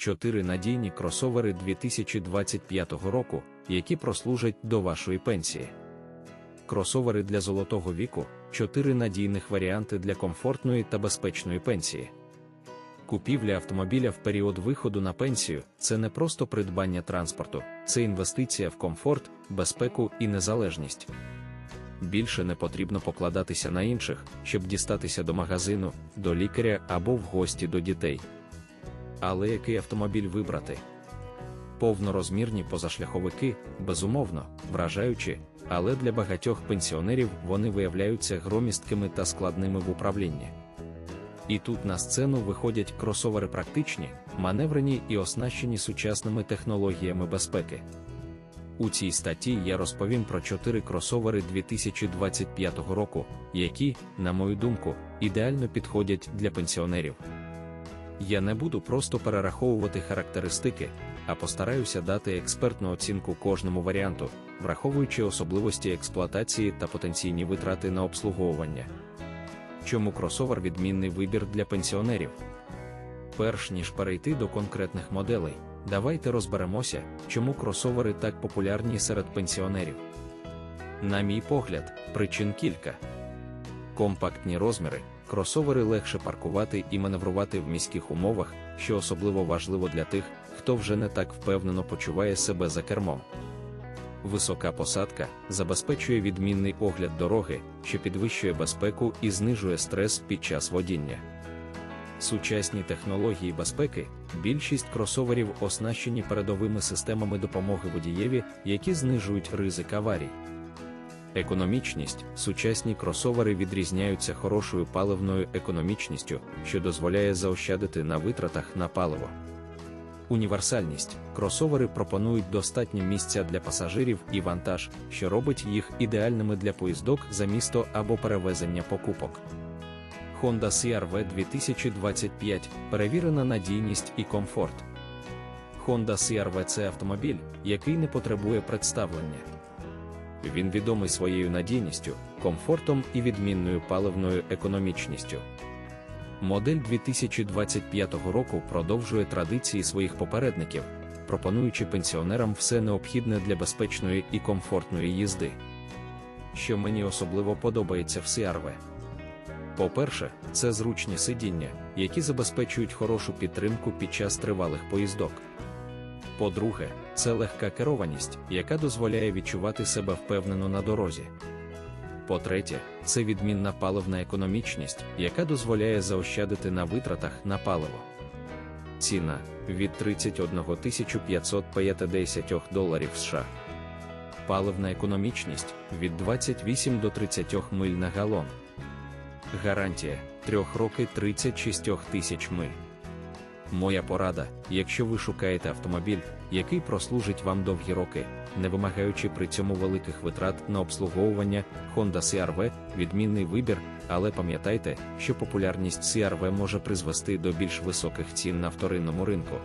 чотири надійні кросовери 2025 року, які прослужать до вашої пенсії. Кросовери для золотого віку чотири надійних варіанти для комфортної та безпечної пенсії. Купівля автомобіля в період виходу на пенсію це не просто придбання транспорту, це інвестиція в комфорт, безпеку і незалежність. Більше не потрібно покладатися на інших, щоб дістатися до магазину, до лікаря або в гості до дітей. Але який автомобіль вибрати? Повнорозмірні позашляховики, безумовно, вражаючі, але для багатьох пенсіонерів вони виявляються громісткими та складними в управлінні. І тут на сцену виходять кросовери практичні, маневрені і оснащені сучасними технологіями безпеки. У цій статті я розповім про чотири кросовери 2025 року, які, на мою думку, ідеально підходять для пенсіонерів. Я не буду просто перераховувати характеристики, а постараюся дати експертну оцінку кожному варіанту, враховуючи особливості експлуатації та потенційні витрати на обслуговування. Чому кросовер відмінний вибір для пенсіонерів? Перш ніж перейти до конкретних моделей, давайте розберемося, чому кросовери так популярні серед пенсіонерів. На мій погляд, причин кілька. Компактні розміри, кросовери легше паркувати і маневрувати в міських умовах, що особливо важливо для тих, хто вже не так впевнено почуває себе за кермом. Висока посадка забезпечує відмінний огляд дороги, що підвищує безпеку і знижує стрес під час водіння. Сучасні технології безпеки, більшість кросоверів оснащені передовими системами допомоги водієві, які знижують ризик аварій. Економічність сучасні кросовери відрізняються хорошою паливною економічністю, що дозволяє заощадити на витратах на паливо. Універсальність кросовери пропонують достатньо місця для пасажирів і вантаж, що робить їх ідеальними для поїздок за місто або перевезення покупок. Honda CR-V 2025 перевірена надійність і комфорт. Honda CR-V – це автомобіль, який не потребує представлення. Він відомий своєю надійністю, комфортом і відмінною паливною економічністю. Модель 2025 року продовжує традиції своїх попередників, пропонуючи пенсіонерам все необхідне для безпечної і комфортної їзди. Що мені особливо подобається в CR-V. По-перше, це зручні сидіння, які забезпечують хорошу підтримку під час тривалих поїздок. По-друге, це легка керованість, яка дозволяє відчувати себе впевнено на дорозі. По-третє, це відмінна паливна економічність, яка дозволяє заощадити на витратах на паливо. Ціна від 31 550 доларів США. Паливна економічність від 28 до 30 миль на галон. Гарантія 3 роки 36 тисяч миль. Моя порада, якщо ви шукаєте автомобіль, який прослужить вам довгі роки, не вимагаючи при цьому великих витрат на обслуговування, Honda CR-V – відмінний вибір, але пам'ятайте, що популярність CR-V може призвести до більш високих цін на вторинному ринку.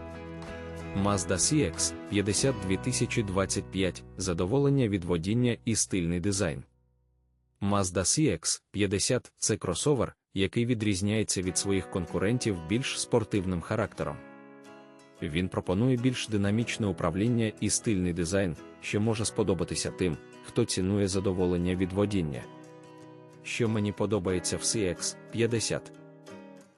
Mazda CX 50 2025 задоволення від водіння і стильний дизайн. Mazda CX 50 це кросовер, який відрізняється від своїх конкурентів більш спортивним характером. Він пропонує більш динамічне управління і стильний дизайн, що може сподобатися тим, хто цінує задоволення від водіння. Що мені подобається в CX 50.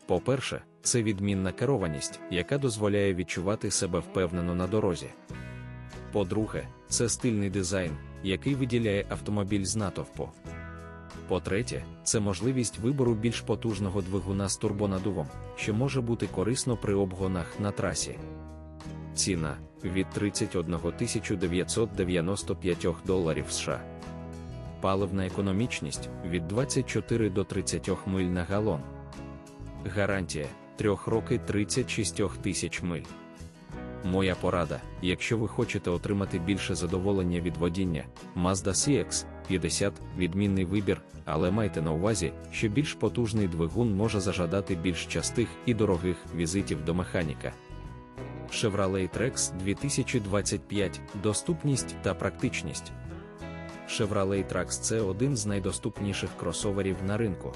По-перше, це відмінна керованість, яка дозволяє відчувати себе впевнено на дорозі. По-друге, це стильний дизайн, який виділяє автомобіль з натовпу. По-третє, це можливість вибору більш потужного двигуна з турбонадувом, що може бути корисно при обгонах на трасі. Ціна від 31 995 доларів США. Паливна економічність від 24 до 30 миль на галон. Гарантія 3 роки 36 тисяч миль. Моя порада, якщо ви хочете отримати більше задоволення від водіння, Mazda CX 50 відмінний вибір, але майте на увазі, що більш потужний двигун може зажадати більш частих і дорогих візитів до механіка. Chevrolet Trax 2025 доступність та практичність. Chevrolet Trax – це один з найдоступніших кросоверів на ринку.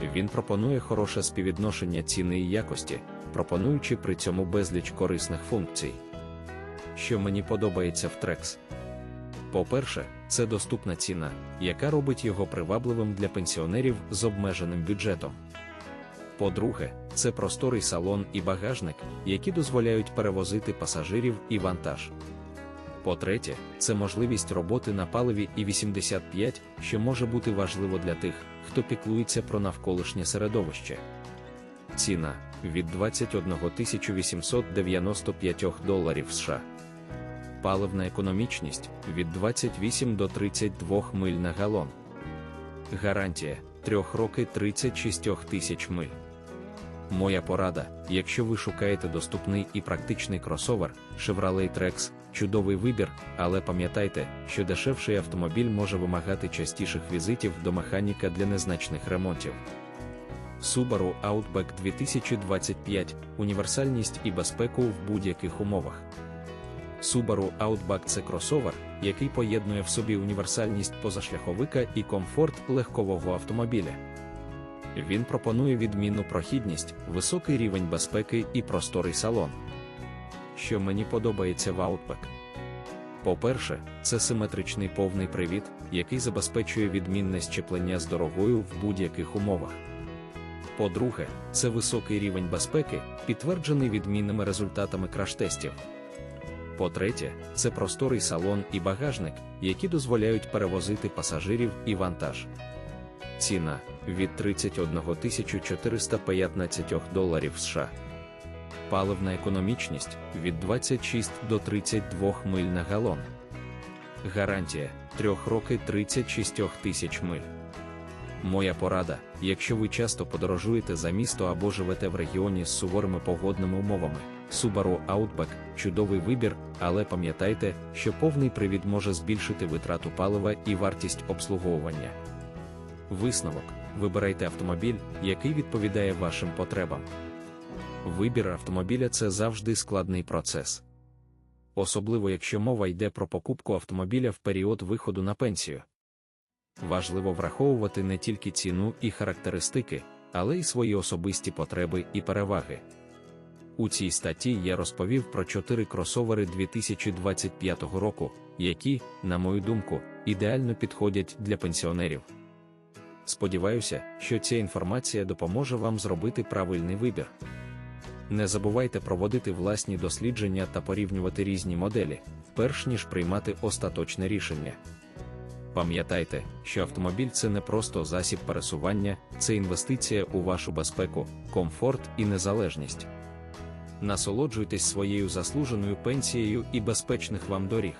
Він пропонує хороше співвідношення ціни і якості, пропонуючи при цьому безліч корисних функцій. Що мені подобається в Trex? По-перше, це доступна ціна, яка робить його привабливим для пенсіонерів з обмеженим бюджетом. По-друге, це просторий салон і багажник, які дозволяють перевозити пасажирів і вантаж. По-третє, це можливість роботи на паливі і 85, що може бути важливо для тих, хто піклується про навколишнє середовище. Ціна від 21 895 доларів США. Паливна економічність від 28 до 32 миль на галон. Гарантія 3 роки 36 тисяч миль. Моя порада, якщо ви шукаєте доступний і практичний кросовер, Chevrolet Trax – чудовий вибір, але пам'ятайте, що дешевший автомобіль може вимагати частіших візитів до механіка для незначних ремонтів. Subaru Outback 2025 універсальність і безпеку в будь-яких умовах. Subaru Outback це кросовер, який поєднує в собі універсальність позашляховика і комфорт легкового автомобіля. Він пропонує відмінну прохідність, високий рівень безпеки і просторий салон. Що мені подобається в Outback? По-перше, це симетричний повний привід, який забезпечує відмінне щеплення з дорогою в будь-яких умовах. По-друге, це високий рівень безпеки, підтверджений відмінними результатами краш-тестів. По-третє, це просторий салон і багажник, які дозволяють перевозити пасажирів і вантаж. Ціна від 31 415 доларів США. Паливна економічність від 26 до 32 миль на галон. Гарантія 3 роки 36 тисяч миль. Моя порада, якщо ви часто подорожуєте за місто або живете в регіоні з суворими погодними умовами, Subaru Outback – чудовий вибір, але пам'ятайте, що повний привід може збільшити витрату палива і вартість обслуговування. Висновок: вибирайте автомобіль, який відповідає вашим потребам. Вибір автомобіля це завжди складний процес. Особливо якщо мова йде про покупку автомобіля в період виходу на пенсію. Важливо враховувати не тільки ціну і характеристики, але й свої особисті потреби і переваги. У цій статті я розповів про чотири кросовери 2025 року, які, на мою думку, ідеально підходять для пенсіонерів. Сподіваюся, що ця інформація допоможе вам зробити правильний вибір. Не забувайте проводити власні дослідження та порівнювати різні моделі, перш ніж приймати остаточне рішення. Пам'ятайте, що автомобіль це не просто засіб пересування, це інвестиція у вашу безпеку, комфорт і незалежність. Насолоджуйтесь своєю заслуженою пенсією і безпечних вам доріг.